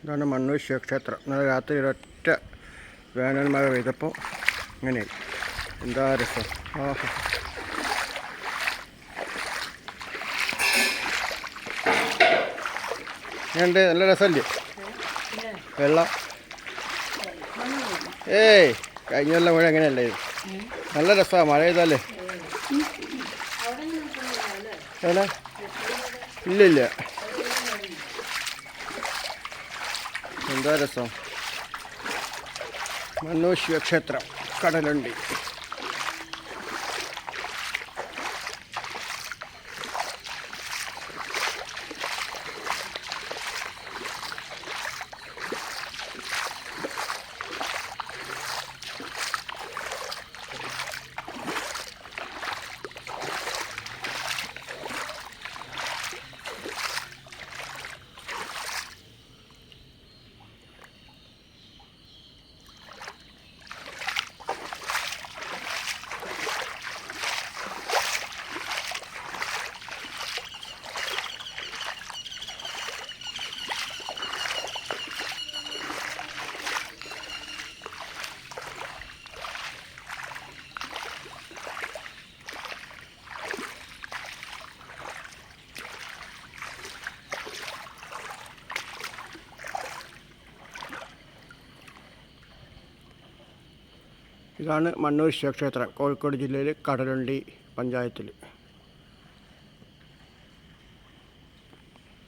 ഇതാണ് മണ്ണൂർ ശിവക്ഷേത്രം ഇന്നലെ രാത്രി ഒരൊറ്റ വേനൽ മഴ പെയ്തപ്പോൾ ഇങ്ങനെയായി എന്താ രസം? ആഹാ ഉണ്ട് നല്ല രസമല്ലേ? വെള്ളം. ഏയ് കഴിഞ്ഞ കൊല്ലം മഴ അങ്ങനെയല്ലേ ഇത് നല്ല രസമാണ് മഴ ചെയ്താലേ അല്ല? ഇല്ല ഇല്ല എന്താ രസം. മണ്ണൂർ ശിവക്ഷേത്രം കടലുണ്ടി. ഇതാണ് മണ്ണൂർ ശിവക്ഷേത്രം. കോഴിക്കോട് ജില്ലയിൽ കടലുണ്ടി പഞ്ചായത്തിൽ.